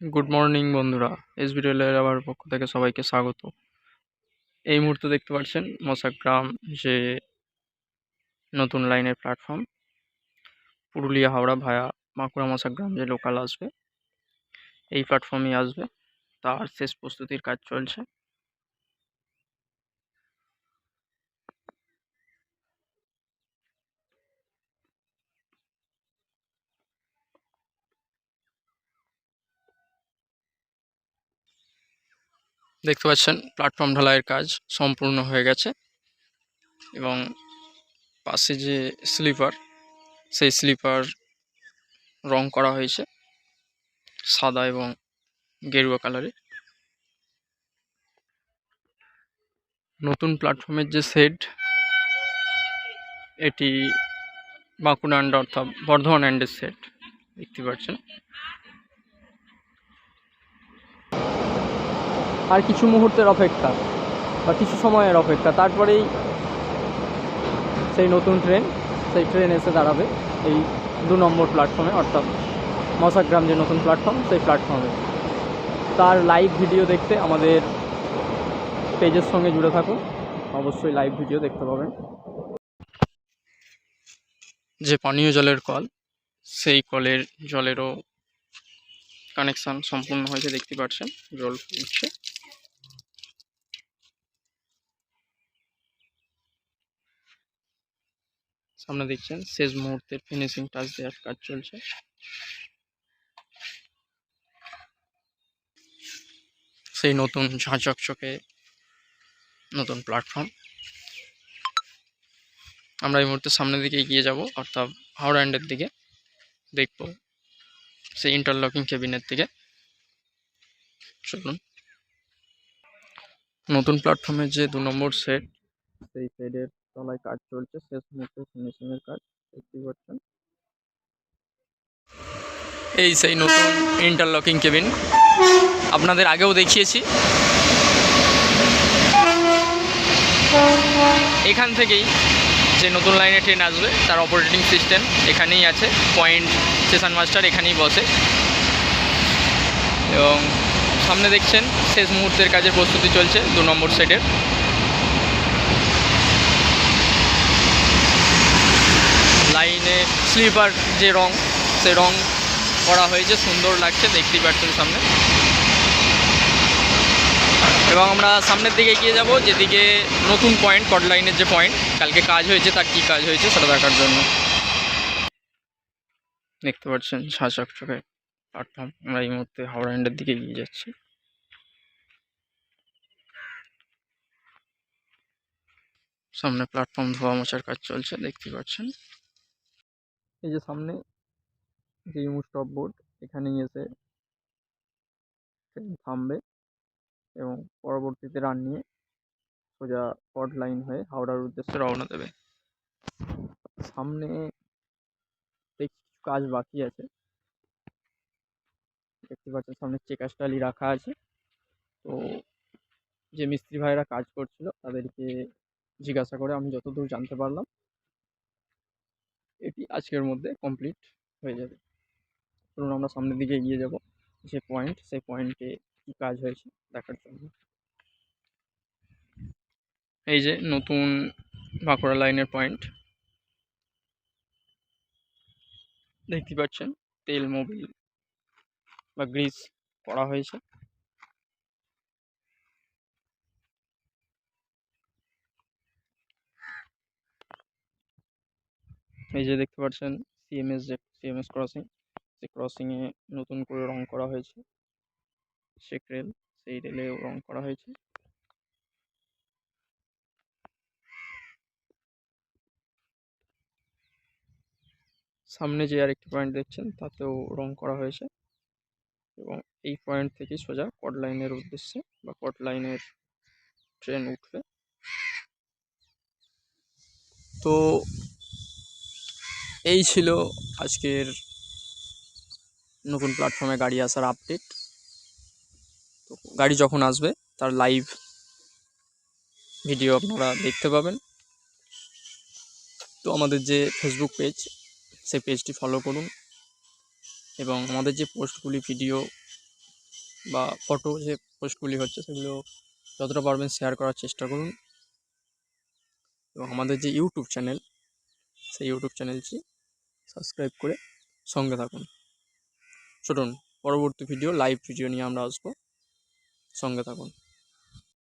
Good morning বন্ধুরা। S বিটেলের আবার পক্ষ থেকে সবাইকে স্বাগত। এই মুহূর্তে দেখতে পাচ্ছেন মশাগ্রাম যে নতুন লাইনের প্ল্যাটফর্ম পুরুলিয়া, হাওড়া ভায়া বাঁকুড়া মশাগ্রাম যে লোকাল আসবে, এই প্ল্যাটফর্মেই আসবে। তার শেষ প্রস্তুতির কাজ চলছে। দেখতে পাচ্ছেন প্ল্যাটফর্ম ঢালাইয়ের কাজ সম্পূর্ণ হয়ে গেছে এবং পাশে যে স্লিপার সেই স্লিপার রং করা হয়েছে সাদা এবং গেরুয়া কালারের নতুন প্ল্যাটফর্মের যে সেট এটি বাঁকুড়া অ্যান্ড অর্থাৎ বর্ধমান অ্যান্ডের সেট দেখতে পাচ্ছেন। আর কিছু মুহূর্তের অপেক্ষা, বা কিছু সময়ের অপেক্ষা। তারপরেই সেই নতুন ট্রেন, সেই ট্রেন এসে দাঁড়াবে এই দু নম্বর প্ল্যাটফর্মে, অর্থাৎ মশাগ্রাম যে নতুন প্ল্যাটফর্ম, সেই প্ল্যাটফর্মে। তার লাইভ ভিডিও দেখতে আমাদের পেজের সঙ্গে জুড়ে থাকুন। অবশ্যই লাইভ ভিডিও দেখতে পাবেন। যে পানীয় জলের কল, সেই কলের জলেরও কানেকশান সম্পূর্ণ হয়েছে, দেখতে পাচ্ছেন, জল উঠছে। সামনে দেখছেন, শেষ মুহূর্তের ফিনিশিং টাচ দেওয়ার কাজ চলছে। সেই নতুন ঝাঁচকচকে নতুন প্ল্যাটফর্ম আমরা এই মুহূর্তে সামনের দিকে এগিয়ে যাব, অর্থাৎ হাওড়া দিকে দেখব সেই ইন্টারলকিং কেবিনের দিকে। চলুন। নতুন প্ল্যাটফর্মের যে দু নম্বর সেট সেই সেটের তলায় কাজ চলছে, শেষ মুহূর্তে ফিনিশিংয়ের কাজ দেখতেই পাচ্ছেন। এই সেই নতুন ইন্টারলকিং কেবিন আপনাদের আগেও দেখিয়েছি। এখান থেকেই যে নতুন লাইনে ট্রেন আসবে, তার অপারেটিং সিস্টেম এখানেই আছে পয়েন্ট স্টেশন মাস্টার এখানেই বসে। এবং সামনে দেখছেন, শেষ মুহূর্তের কাজের প্রস্তুতি চলছে, দু নম্বর সেটের লাইনে স্লিপার যে রং, সে রং করা হয়েছে, সুন্দর লাগছে, দেখতেই পাচ্ছেন সামনে। এবং আমরা সামনের দিকে এগিয়ে যাব, যেদিকে নতুন পয়েন্ট কট লাইনের যে পয়েন্ট কালকে কাজ হয়েছে, তার কী কাজ হয়েছে, সেটা দেখার জন্য। দেখতে পাচ্ছেন, শাসক চোখে প্ল্যাটফর্ম আমরা এই মুহূর্তে হাওড়া এন্ডের দিকে এগিয়ে যাচ্ছি। সামনে প্ল্যাটফর্ম ধোয়া মোছার কাজ চলছে দেখতে পাচ্ছেন। এই যে সামনে যে স্টপ বোর্ড, এখানেই এসে ট্রেন থামবে এবং পরবর্তীতে রান নিয়ে সোজা কট লাইন হয়ে হাওড়ার উদ্দেশ্যে রওনা দেবে। সামনে কিছু কাজ বাকি আছে। দেখতে পাচ্ছেন সামনে চেকার স্টালি রাখা আছে। তো যে মিস্ত্রি ভাইরা কাজ করছিল তাদেরকে জিজ্ঞাসা করে আমি যতদূর জানতে পারলাম এটি আজকের মধ্যে কমপ্লিট হয়ে যাবে। ধরুন আমরা সামনের দিকে এগিয়ে যাব যে পয়েন্ট সেই পয়েন্টে কী কাজ হয়েছে দেখার জন্য। এই যে নতুন বাঁকুড়া লাইনের পয়েন্ট দেখতে পাচ্ছেন তেল মোবিল বা গ্রিস করা হয়েছে। এই যে দেখতে পাচ্ছেন সিএমএস যে সিএমএস ক্রসিং সেই ক্রসিংয়ে নতুন করে রং করা হয়েছে। শেক রেল সেই রেলেও রং করা হয়েছে। সামনে যে আরেকটি পয়েন্ট দেখছেন, তাতেও রং করা হয়েছে। এবং এই পয়েন্ট থেকে সোজা কট লাইনের উদ্দেশ্যে বা কট লাইনের ট্রেন উঠবে। তো এই ছিল আজকের নতুন প্ল্যাটফর্মে গাড়ি আসার আপডেট তো গাড়ি যখন আসবে, তার লাইভ ভিডিও আপনারা দেখতে পাবেন। তো আমাদের যে ফেসবুক পেজ সেই পেজটি ফলো করুন এবং আমাদের যে পোস্টগুলি ভিডিও বা ফটো যে পোস্টগুলি হচ্ছে, সেগুলো যতটা পারবেন শেয়ার করার চেষ্টা করুন। এবং আমাদের যে ইউটিউব চ্যানেল সেই ইউটিউব চ্যানেলটি সাবস্ক্রাইব করে সঙ্গে থাকুন। চলুন পরবর্তী ভিডিও লাইভ ভিডিও নিয়ে আমরা আসব। সঙ্গে থাকুন।